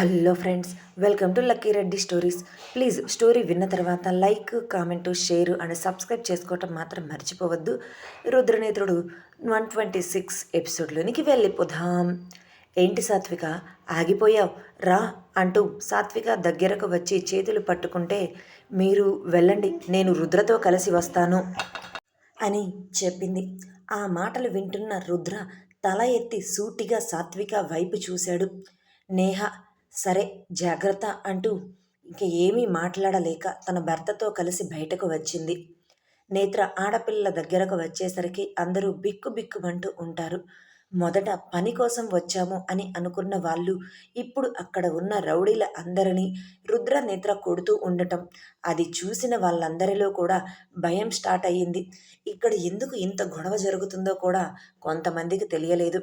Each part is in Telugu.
Hello friends welcome to lucky Reddy stories. Please story విన్న తర్వాత like comment share and subscribe చేసుకోవటం మాత్రం మర్చిపోవద్దు. రుద్రనేత్రుడు వన్ ట్వంటీ సిక్స్ ఎపిసోడ్లోనికి వెళ్ళిపోదాం. ఏంటి సాత్విక? ఆగిపోయావు? రా అంటూ సాత్విక దగ్గరకు వచ్చి చేతులు పట్టుకుంటే మీరు వెళ్ళండి నేను రుద్రతో కలిసి వస్తాను అని చెప్పింది. ఆ మాటలు వింటున్న రుద్ర తల ఎత్తి సూటిగా సాత్విక వైపు చూశాడు. నేహ సరే జాగ్రత్త అంటూ ఇంక ఏమీ మాట్లాడలేక తన భర్తతో కలిసి బయటకు వచ్చింది. నేత్ర ఆడపిల్లల దగ్గరకు వచ్చేసరికి అందరూ బిక్కు బిక్కుమంటూ ఉంటారు. మొదట పని కోసం వచ్చాము అని అనుకున్న వాళ్ళు ఇప్పుడు అక్కడ ఉన్న రౌడీల అందరినీ రుద్ర నేత్ర కొడుతూ ఉండటం అది చూసిన వాళ్ళందరిలో కూడా భయం స్టార్ట్ అయ్యింది. ఇక్కడ ఎందుకు ఇంత గొడవ జరుగుతుందో కూడా కొంతమందికి తెలియలేదు.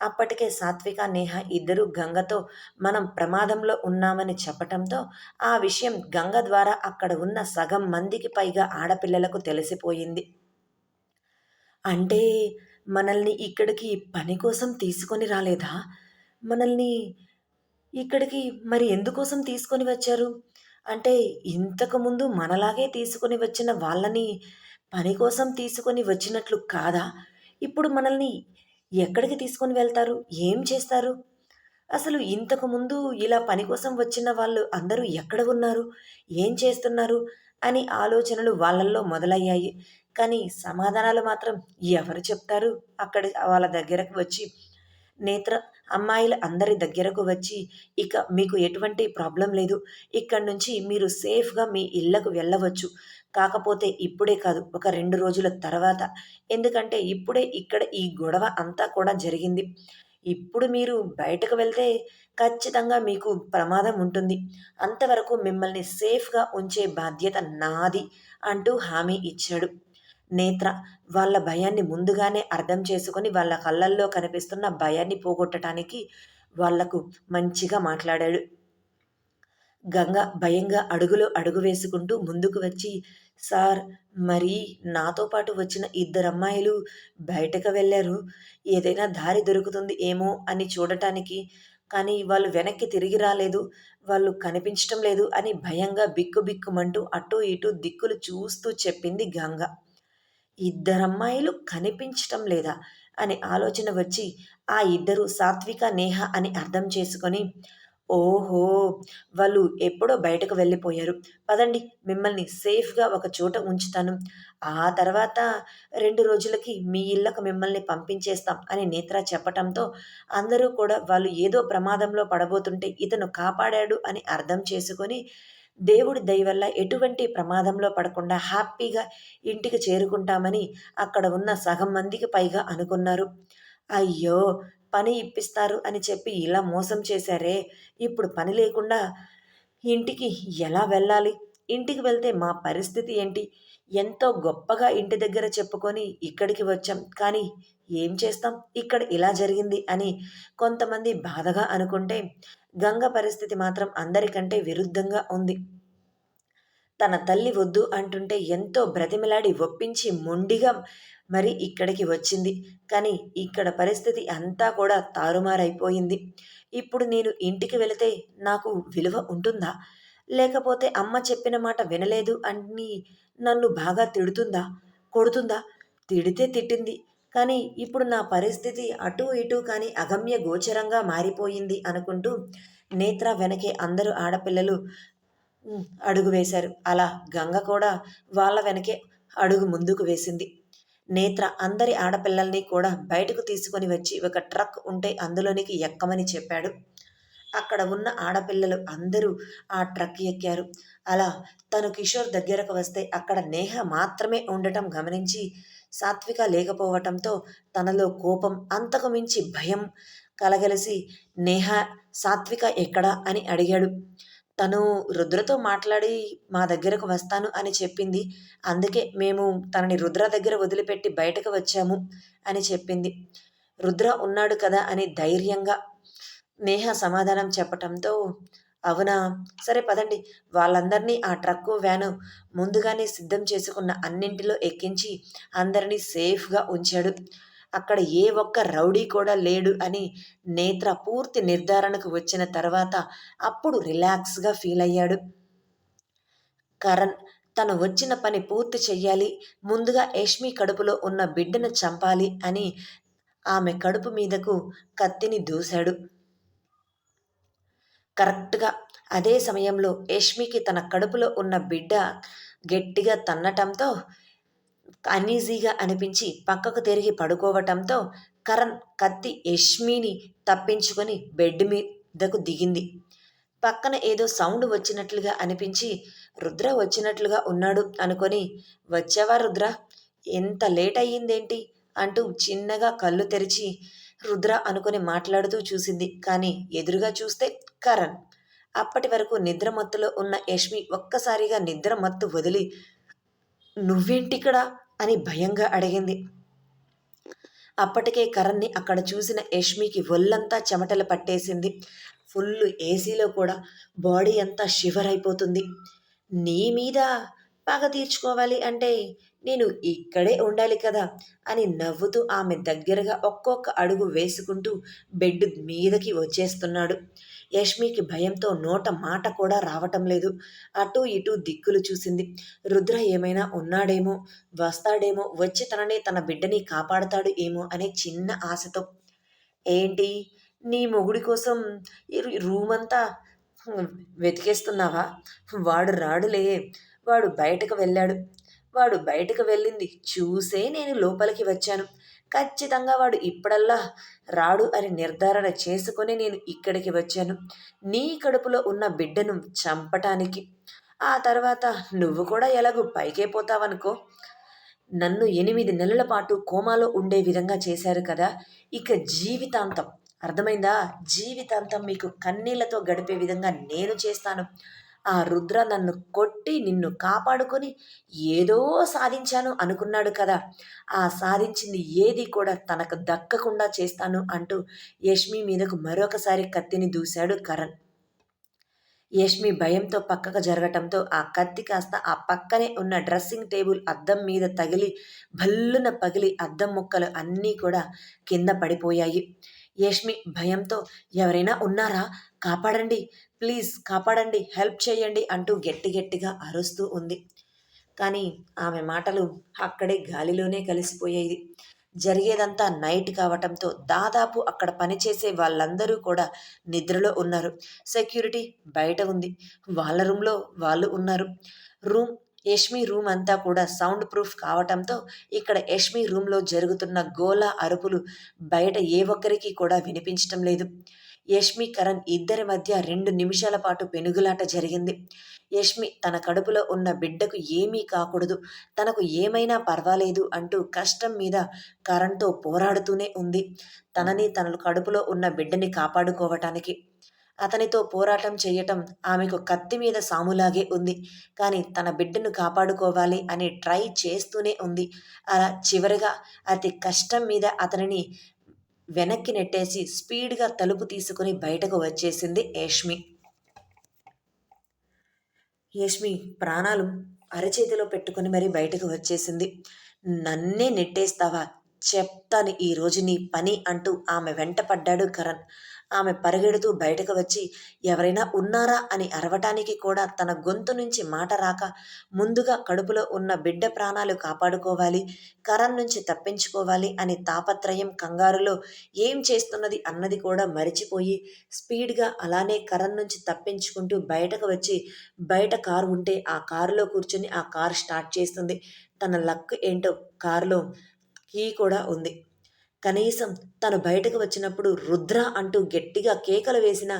అప్పటికే సాత్విక నేహ ఇద్దరు గంగతో మనం ప్రమాదంలో ఉన్నామని చెప్పటంతో ఆ విషయం గంగ ద్వారా అక్కడ ఉన్న సగం మందికి పైగా ఆడపిల్లలకు తెలిసిపోయింది. అంటే మనల్ని ఇక్కడికి పని కోసం తీసుకొని రాలేదా? మనల్ని ఇక్కడికి మరి ఎందుకోసం తీసుకొని వచ్చారు? అంటే ఇంతకుముందు మనలాగే తీసుకొని వచ్చిన వాళ్ళని పని కోసం తీసుకొని వచ్చినట్లు కాదా? ఇప్పుడు మనల్ని ఎక్కడికి తీసుకొని వెళ్తారు? ఏం చేస్తారు? అసలు ఇంతకుముందు ఇలా పని కోసం వచ్చిన వాళ్ళు అందరూ ఎక్కడ ఉన్నారు? ఏం చేస్తున్నారు? అని ఆలోచనలు వాళ్ళల్లో మొదలయ్యాయి. కానీ సమాధానాలు మాత్రం ఎవరు చెప్తారు? అక్కడ వాళ్ళ దగ్గరకు వచ్చి నేత్ర అమ్మాయిల అందరి దగ్గరకు వచ్చి ఇక మీకు ఎటువంటి ప్రాబ్లం లేదు. ఇక్కడి నుంచి మీరు సేఫ్గా మీ ఇళ్ళకు వెళ్ళవచ్చు. కాకపోతే ఇప్పుడే కాదు ఒక రెండు రోజుల తర్వాత. ఎందుకంటే ఇప్పుడే ఇక్కడ ఈ గొడవ అంతా కూడా జరిగింది. ఇప్పుడు మీరు బయటకు వెళ్తే ఖచ్చితంగా మీకు ప్రమాదం ఉంటుంది. అంతవరకు మిమ్మల్ని సేఫ్గా ఉంచే బాధ్యత నాది అంటూ హామీ ఇచ్చాడు. నేత్ర వాళ్ళ భయాన్ని ముందుగానే అర్థం చేసుకొని వాళ్ళ కళ్ళల్లో కనిపిస్తున్న భయాన్ని పోగొట్టడానికి వాళ్ళకు మంచిగా మాట్లాడాడు. గంగ భయంగా అడుగులో అడుగు వేసుకుంటూ ముందుకు వచ్చి సార్ మరి నాతో పాటు వచ్చిన ఇద్దరు అమ్మాయిలు బయటకు వెళ్ళారు. ఏదైనా దారి దొరుకుతుంది ఏమో అని చూడటానికి. కానీ వాళ్ళు వెనక్కి తిరిగి రాలేదు. వాళ్ళు కనిపించటం లేదు అని భయంగా బిక్కు బిక్కుమంటూ అటు ఇటు దిక్కులు చూస్తూ చెప్పింది గంగ. ఇద్దరమ్మాయిలు కనిపించటం లేదా? అనే ఆలోచన వచ్చి ఆ ఇద్దరు సాత్విక నేహ అని అర్థం చేసుకొని ఓహో! వాళ్ళు ఎప్పుడో బయటకు వెళ్ళిపోయారు. పదండి మిమ్మల్ని సేఫ్గా ఒక చోట ఉంచుతాను. ఆ తర్వాత రెండు రోజులకి మీ ఇళ్ళకు మిమ్మల్ని పంపించేస్తాం అని నేత్ర చెప్పటంతో అందరూ కూడా వాళ్ళు ఏదో ప్రమాదంలో పడబోతుంటే ఇతను కాపాడాడు అని అర్థం చేసుకొని దేవుడి దయ వల్ల ఎటువంటి ప్రమాదంలో పడకుండా హ్యాపీగా ఇంటికి చేరుకుంటామని అక్కడ ఉన్న సగం మందికి పైగా అనుకున్నారు. అయ్యో! పని ఇప్పిస్తారు అని చెప్పి ఇలా మోసం చేశారే. ఇప్పుడు పని లేకుండా ఇంటికి ఎలా వెళ్ళాలి? ఇంటికి వెళ్తే మా పరిస్థితి ఏంటి? ఎంతో గొప్పగా ఇంటి దగ్గర చెప్పుకొని ఇక్కడికి వచ్చాం. కానీ ఏం చేస్తాం? ఇక్కడ ఇలా జరిగింది అని కొంతమంది బాధగా అనుకుంటే గంగ పరిస్థితి మాత్రం అందరికంటే విరుద్ధంగా ఉంది. తన తల్లి వద్దు అంటుంటే ఎంతో బ్రతిమిలాడి ఒప్పించి మొండిగా మరి ఇక్కడికి వచ్చింది. కానీ ఇక్కడ పరిస్థితి అంతా కూడా తారుమారైపోయింది. ఇప్పుడు నేను ఇంటికి వెళితే నాకు విలువ ఉంటుందా? లేకపోతే అమ్మ చెప్పిన మాట వినలేదు అని నన్ను బాగా తిడుతుందా? కొడుతుందా? తిడితే తిట్టింది. కానీ ఇప్పుడు నా పరిస్థితి అటు ఇటు కానీ అగమ్య గోచరంగా మారిపోయింది అనుకుంటూ నేత్ర వెనకే అందరూ ఆడపిల్లలు అడుగు వేశారు. అలా గంగ కూడా వాళ్ళ వెనకే అడుగు ముందుకు వేసింది. నేత్ర అందరి ఆడపిల్లల్ని కూడా బయటకు తీసుకొని వచ్చి ఒక ట్రక్ ఉంటే అందులోనికి ఎక్కమని చెప్పాడు. అక్కడ ఉన్న ఆడపిల్లలు అందరూ ఆ ట్రక్ ఎక్కారు. అలా తను కిషోర్ దగ్గరకు వస్తే అక్కడ నేహ మాత్రమే ఉండటం గమనించి సాత్విక లేకపోవటంతో తనలో కోపం అంతకు మించి భయం కలగలిసి నేహ సాత్విక ఎక్కడా? అని అడిగాడు. తను రుద్రతో మాట్లాడి మా దగ్గరకు వస్తాను అని చెప్పింది. అందుకే మేము తనని రుద్ర దగ్గర వదిలిపెట్టి బయటకు వచ్చాము అని చెప్పింది. రుద్ర ఉన్నాడు కదా అని ధైర్యంగా నేహ సమాధానం చెప్పటంతో అవునా? సరే పదండి. వాళ్ళందరినీ ఆ ట్రక్కు వ్యాను ముందుగానే సిద్ధం చేసుకున్న అన్నింటిలో ఎక్కించి అందరినీ సేఫ్గా ఉంచాడు. అక్కడ ఏ ఒక్క రౌడీ కూడా లేడు అని నేత్ర పూర్తి నిర్ధారణకు వచ్చిన తర్వాత అప్పుడు రిలాక్స్గా ఫీల్ అయ్యాడు. కరణ్ తను వచ్చిన పని పూర్తి చెయ్యాలి ముందుగా యష్మి కడుపులో ఉన్న బిడ్డను చంపాలి అని ఆమె కడుపు మీదకు కత్తిని దూశాడు. కరెక్ట్గా అదే సమయంలో యష్మికి తన కడుపులో ఉన్న బిడ్డ గట్టిగా తన్నటంతో అనీజీగా అనిపించి పక్కకు తిరిగి పడుకోవటంతో కరణ్ కత్తి యష్మిని తప్పించుకొని బెడ్ మీదకు దిగింది. పక్కన ఏదో సౌండ్ వచ్చినట్లుగా అనిపించి రుద్ర వచ్చినట్లుగా ఉన్నాడు అనుకొని వచ్చావా రుద్ర? ఎంత లేట్ అయ్యిందేంటి? అంటూ చిన్నగా కళ్ళు తెరిచి రుద్ర అనుకుని మాట్లాడుతూ చూసింది. కానీ ఎదురుగా చూస్తే కరణ్. అప్పటి వరకు నిద్రమత్తులో ఉన్న యష్మి ఒక్కసారిగా నిద్రమత్తు వదిలి నువ్వేంటిక్కడ అని భయంగా అడిగింది. అప్పటికే కరణ్ని అక్కడ చూసిన యష్మికి ఒళ్ళంతా చెమటలు పట్టేసింది. ఫుల్ ఏసీలో కూడా బాడీ అంతా షివర్ అయిపోతుంది. నీ మీద పగ తీర్చుకోవాలి అంటే నేను ఇక్కడే ఉండాలి కదా అని నవ్వుతూ ఆమె దగ్గరగా ఒక్కొక్క అడుగు వేసుకుంటూ బెడ్ మీదకి వచ్చేస్తున్నాడు. యష్మికి భయంతో నోట మాట కూడా రావటం లేదు. అటు ఇటు దిక్కులు చూసింది. రుద్ర ఏమైనా ఉన్నాడేమో వస్తాడేమో వచ్చి తనని తన బిడ్డని కాపాడతాడు ఏమో అనే చిన్న ఆశతో. ఏంటి? నీ మొగుడి కోసం రూమ్ అంతా వెతికేస్తున్నావా? వాడు రాడులే. వాడు బయటకు వెళ్ళాడు. వాడు బయటకు వెళ్ళింది చూసే నేను లోపలికి వచ్చాను. ఖచ్చితంగా వాడు ఇప్పుడల్లా రాడు అని నిర్ధారణ చేసుకుని నేను ఇక్కడికి వచ్చాను. నీ కడుపులో ఉన్న బిడ్డను చంపటానికి. ఆ తర్వాత నువ్వు కూడా ఎలాగూ పైకే పోతావనుకో. నన్ను ఎనిమిది నెలల పాటు కోమాలో ఉండే విధంగా చేశారు కదా. ఇక జీవితాంతం. అర్థమైందా? జీవితాంతం మీకు కన్నీళ్ళతో గడిపే విధంగా నేను చేస్తాను. ఆ రుద్ర నన్ను కొట్టి నిన్ను కాపాడుకొని ఏదో సాధించాను అనుకున్నాడు కదా. ఆ సాధించింది ఏది కూడా తనకు దక్కకుండా చేస్తాను అంటూ యష్మి మీదకు మరొకసారి కత్తిని దూశాడు కరణ్. యష్మి భయంతో పక్కకు జరగటంతో ఆ కత్తి కాస్త ఆ పక్కనే ఉన్న డ్రెస్సింగ్ టేబుల్ అద్దం మీద తగిలి భల్లున పగిలి అద్దం ముక్కలు అన్నీ కూడా కింద పడిపోయాయి. యష్మి భయంతో ఎవరైనా ఉన్నారా? కాపాడండి. ప్లీజ్ కాపాడండి. హెల్ప్ చేయండి అంటూ గట్టి గట్టిగా అరుస్తూ ఉంది. కానీ ఆమె మాటలు అక్కడే గాలిలోనే కలిసిపోయేది జరిగేదంతా నైట్ కావటంతో దాదాపు అక్కడ పనిచేసే వాళ్ళందరూ కూడా నిద్రలో ఉన్నారు. సెక్యూరిటీ బయట ఉంది. వాళ్ళ రూమ్లో వాళ్ళు ఉన్నారు. రూమ్ యష్మి రూమ్ అంతా కూడా సౌండ్ ప్రూఫ్ కావటంతో ఇక్కడ యష్మి రూమ్లో జరుగుతున్న గోల అరుపులు బయట ఏ ఒక్కరికి కూడా వినిపించటం లేదు. యష్మి కరణ్ ఇద్దరి మధ్య రెండు నిమిషాల పాటు పెనుగులాట జరిగింది. యష్మి తన కడుపులో ఉన్న బిడ్డకు ఏమీ కాకూడదు తనకు ఏమైనా పర్వాలేదు అంటూ కష్టం మీద కరణ్తో పోరాడుతూనే ఉంది. తనని తన కడుపులో ఉన్న బిడ్డని కాపాడుకోవటానికి అతనితో పోరాటం చేయటం ఆమెకు కత్తి మీద సాములాగే ఉంది. కానీ తన బిడ్డను కాపాడుకోవాలి అని ట్రై చేస్తూనే ఉంది. అలా చివరిగా అతి కష్టం మీద అతనిని వెనక్కి నెట్టేసి స్పీడ్గా తలుపు తీసుకుని బయటకు వచ్చేసింది యేష్మి. యష్మి ప్రాణాలు అరచేతిలో పెట్టుకుని మరి బయటకు వచ్చేసింది. నన్నే నెట్టేస్తావా? చెప్తాను ఈరోజు నీ పని అంటూ ఆమె వెంట పడ్డాడు కరణ్. ఆమె పరిగెడుతూ బయటకు వచ్చి ఎవరైనా ఉన్నారా? అని అరవటానికి కూడా తన గొంతు నుంచి మాట రాక ముందుగా కడుపులో ఉన్న బిడ్డ ప్రాణాలు కాపాడుకోవాలి కరం నుంచి తప్పించుకోవాలి అని తాపత్రయం కంగారులో ఏం చేస్తున్నది అన్నది కూడా మరిచిపోయి స్పీడ్గా అలానే కరం నుంచి తప్పించుకుంటూ బయటకు వచ్చి బయట కారు ఉంటే ఆ కారులో కూర్చొని ఆ కారు స్టార్ట్ చేస్తుంది. తన లక్ ఏంటో కారులో కీ కూడా ఉంది. కనీసం తను బయటకు వచ్చినప్పుడు రుద్ర అంటూ గట్టిగా కేకలు వేసిన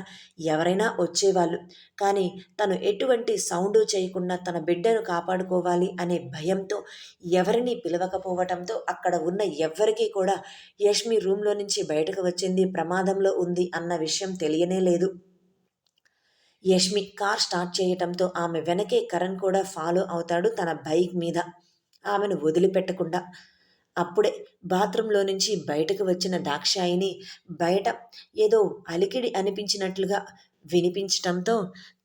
ఎవరైనా వచ్చేవాళ్ళు. కానీ తను ఎటువంటి సౌండ్ చేయకుండా తన బిడ్డను కాపాడుకోవాలి అనే భయంతో ఎవరిని పిలవకపోవటంతో అక్కడ ఉన్న ఎవ్వరికీ కూడా యష్మి రూమ్లో నుంచి బయటకు వచ్చింది ప్రమాదంలో ఉంది అన్న విషయం తెలియనే లేదు. యష్మి కార్ స్టార్ట్ చేయటంతో ఆమె వెనకే కరణ్ కూడా ఫాలో అవుతాడు తన బైక్ మీద. ఆమెను వదిలిపెట్టకుండా అప్పుడే బాత్రూంలో నుంచి బయటకు వచ్చిన దాక్షాయిని బయట ఏదో అలికిడి అనిపించినట్లుగా వినిపించటంతో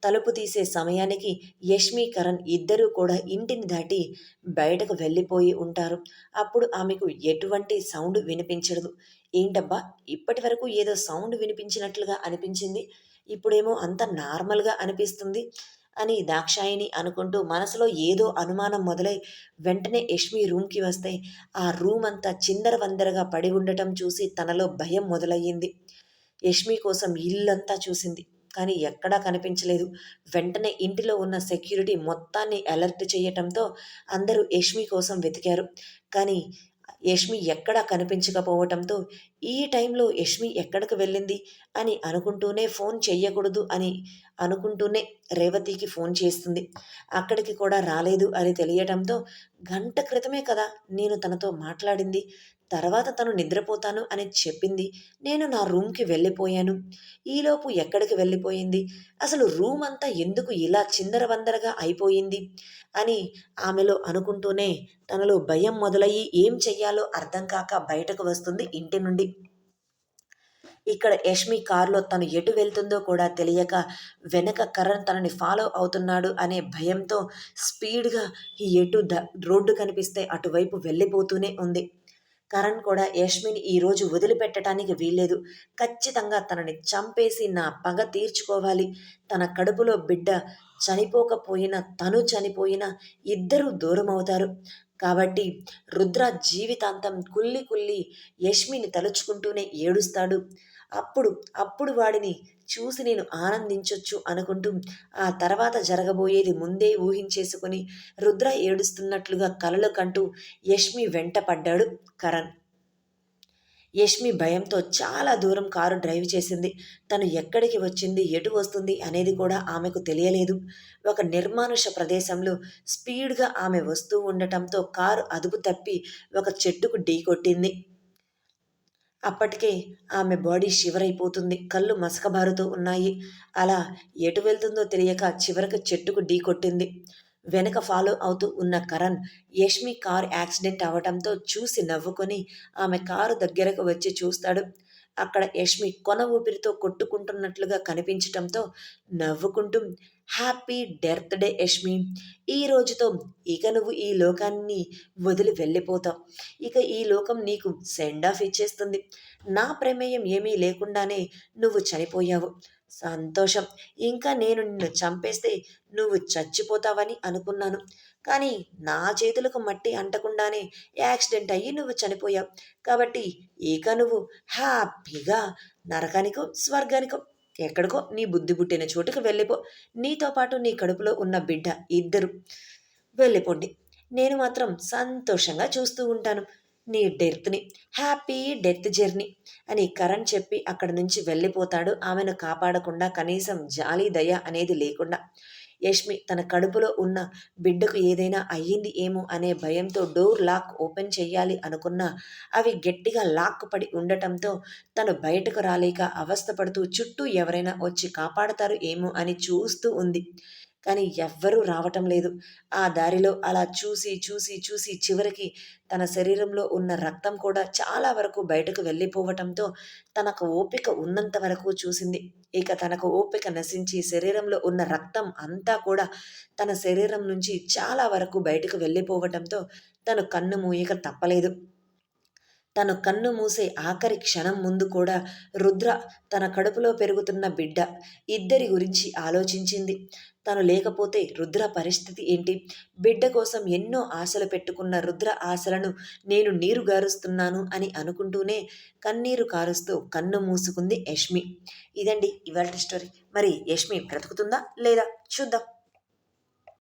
తలుపు తీసే సమయానికి యష్మి కరణ్ ఇద్దరూ కూడా ఇంటిని దాటి బయటకు వెళ్ళిపోయి ఉంటారు. అప్పుడు ఆమెకు ఎటువంటి సౌండ్ వినిపించదు. ఏంటబ్బా ఇప్పటి వరకు ఏదో సౌండ్ వినిపించినట్లుగా అనిపించింది. ఇప్పుడేమో అంత నార్మల్గా అనిపిస్తుంది. అని దాక్షాయిని అనుకుంటూ మనసులో ఏదో అనుమానం మొదలై వెంటనే యష్మి రూమ్కి వస్తే ఆ రూమ్ అంతా చిందర వందరగా పడి ఉండటం చూసి తనలో భయం మొదలయ్యింది. యష్మి కోసం ఇల్లంతా చూసింది కానీ ఎక్కడా కనిపించలేదు. వెంటనే ఇంటిలో ఉన్న సెక్యూరిటీ మొత్తాన్ని అలర్ట్ చేయటంతో అందరూ యష్మి కోసం వెతికారు. కానీ యష్మి ఎక్కడా కనిపించకపోవటంతో ఈ టైంలో యష్మి ఎక్కడికి వెళ్ళింది అని అనుకుంటూనే ఫోన్ చెయ్యకూడదు అని అనుకుంటూనే రేవతికి ఫోన్ చేస్తుంది. అక్కడికి కూడా రాలేదు అని తెలియటంతో గంట క్రితమే కదా నేను తనతో మాట్లాడింది. తర్వాత తను నిద్రపోతాను అని చెప్పింది. నేను నా రూమ్కి వెళ్ళిపోయాను. ఈలోపు ఎక్కడికి వెళ్ళిపోయింది? అసలు రూమ్ అంతా ఎందుకు ఇలా చిందరవందరగా అయిపోయింది? అని ఆమెలో అనుకుంటూనే తనలో భయం మొదలయ్యి ఏం చెయ్యాలో అర్థం కాక బయటకు వస్తుంది ఇంటి నుండి. ఇక్కడ యష్మి కారులో తను ఎటు వెళ్తుందో కూడా తెలియక వెనక కరణ్ తనని ఫాలో అవుతున్నాడు అనే భయంతో స్పీడ్గా ఎటు ద రోడ్డు కనిపిస్తే అటువైపు వెళ్ళిపోతూనే ఉంది. కరణ్ కూడా యష్మిని ఈరోజు వదిలిపెట్టడానికి వీల్లేదు. ఖచ్చితంగా తనని చంపేసి నా పగ తీర్చుకోవాలి. తన కడుపులో బిడ్డ చనిపోకపోయినా తను చనిపోయినా ఇద్దరూ దూరం అవుతారు కాబట్టి రుద్ర జీవితాంతం కుల్లి కుల్లి యష్మిని తలుచుకుంటూనే ఏడుస్తాడు. అప్పుడు అప్పుడు వాడిని చూసి నేను ఆనందించొచ్చు అనుకుంటూ ఆ తర్వాత జరగబోయేది ముందే ఊహించేసుకుని రుద్ర ఏడుస్తున్నట్లుగా కలలు కంటూ యష్మి వెంట పడ్డాడు కరణ్. యష్మి భయంతో చాలా దూరం కారు డ్రైవ్ చేసింది. తను ఎక్కడికి వచ్చింది ఎటు వస్తుంది అనేది కూడా ఆమెకు తెలియలేదు. ఒక నిర్మానుష ప్రదేశంలో స్పీడ్గా ఆమె వస్తూ ఉండటంతో కారు అదుపు తప్పి ఒక చెట్టుకు ఢీ కొట్టింది అప్పటికే ఆమె బాడీ షివరైపోతుంది. కళ్ళు మసకబారుతూ ఉన్నాయి. అలా ఎటు వెళ్తుందో తెలియక చివరకు చెట్టుకు ఢీ కొట్టింది. వెనక ఫాలో అవుతూ ఉన్న కరణ్ యష్మి కార్ యాక్సిడెంట్ అవడంతో చూసి నవ్వుకొని ఆమె కారు దగ్గరకు వచ్చి చూస్తాడు. అక్కడ యష్మి కొన ఊపిరితో కొట్టుకుంటున్నట్లుగా కనిపించటంతో నవ్వుకుంటూ హ్యాపీ డెర్త్ డే యష్మి ఈ రోజుతో ఇక నువ్వు ఈ లోకాన్ని వదిలి వెళ్ళిపోతావు. ఇక ఈ లోకం నీకు సెండ్ ఆఫ్ ఇచ్చేస్తుంది. నా ప్రమేయం ఏమీ లేకుండానే నువ్వు చనిపోయావు. సంతోషం. ఇంకా నేను నిన్ను చంపేస్తే నువ్వు చచ్చిపోతావని అనుకున్నాను. కానీ నా చేతులకు మట్టి అంటకుండానే యాక్సిడెంట్ అయ్యి నువ్వు చనిపోయావు. కాబట్టి ఇక నువ్వు హ్యాపీగా నరకానికో స్వర్గానికో ఎక్కడికో నీ బుద్ధి పుట్టిన చోటుకు వెళ్ళిపో. నీతో పాటు నీ కడుపులో ఉన్న బిడ్డ ఇద్దరు. వెళ్ళిపోండి. నేను మాత్రం సంతోషంగా చూస్తూ ఉంటాను. నీ డెత్ని హ్యాపీ డెత్ జర్నీ అని కరణ్ చెప్పి అక్కడి నుంచి వెళ్ళిపోతాడు. ఆమెను కాపాడకుండా కనీసం జాలి దయ అనేది లేకుండా. యష్మి తన కడుపులో ఉన్న బిడ్డకు ఏదైనా అయ్యింది ఏమో అనే భయంతో డోర్ లాక్ ఓపెన్ చేయాలి అనుకున్నా అవి గట్టిగా లాక్ పడి ఉండటంతో తను బయటకు రాలేక అవస్థపడుతూ చుట్టూ ఎవరైనా వచ్చి కాపాడతారు ఏమో అని చూస్తూ ఉంది. కానీ ఎవ్వరూ రావటం లేదు. ఆ దారిలో అలా చూసి చూసి చూసి చివరికి తన శరీరంలో ఉన్న రక్తం కూడా చాలా వరకు బయటకు వెళ్ళిపోవటంతో తనకు ఓపిక ఉన్నంత వరకు చూసింది. ఇక తనకు ఓపిక నశించి శరీరంలో ఉన్న రక్తం అంతా కూడా తన శరీరం నుంచి చాలా వరకు బయటకు వెళ్ళిపోవటంతో తను కన్ను మూయక తప్పలేదు. తను కన్ను మూసే ఆఖరి క్షణం ముందు కూడా రుద్ర తన కడుపులో పెరుగుతున్న బిడ్డ ఇద్దరి గురించి ఆలోచించింది. తను లేకపోతే రుద్ర పరిస్థితి ఏంటి? బిడ్డ కోసం ఎన్నో ఆశలు పెట్టుకున్న రుద్ర ఆశలను నేను నీరు గారుస్తున్నాను అని అనుకుంటూనే కన్నీరు కారుస్తూ కన్ను మూసుకుంది యష్మి. ఇదండి ఇవాళ స్టోరీ. మరి యష్మి బ్రతుకుతుందా లేదా? చూద్దాం.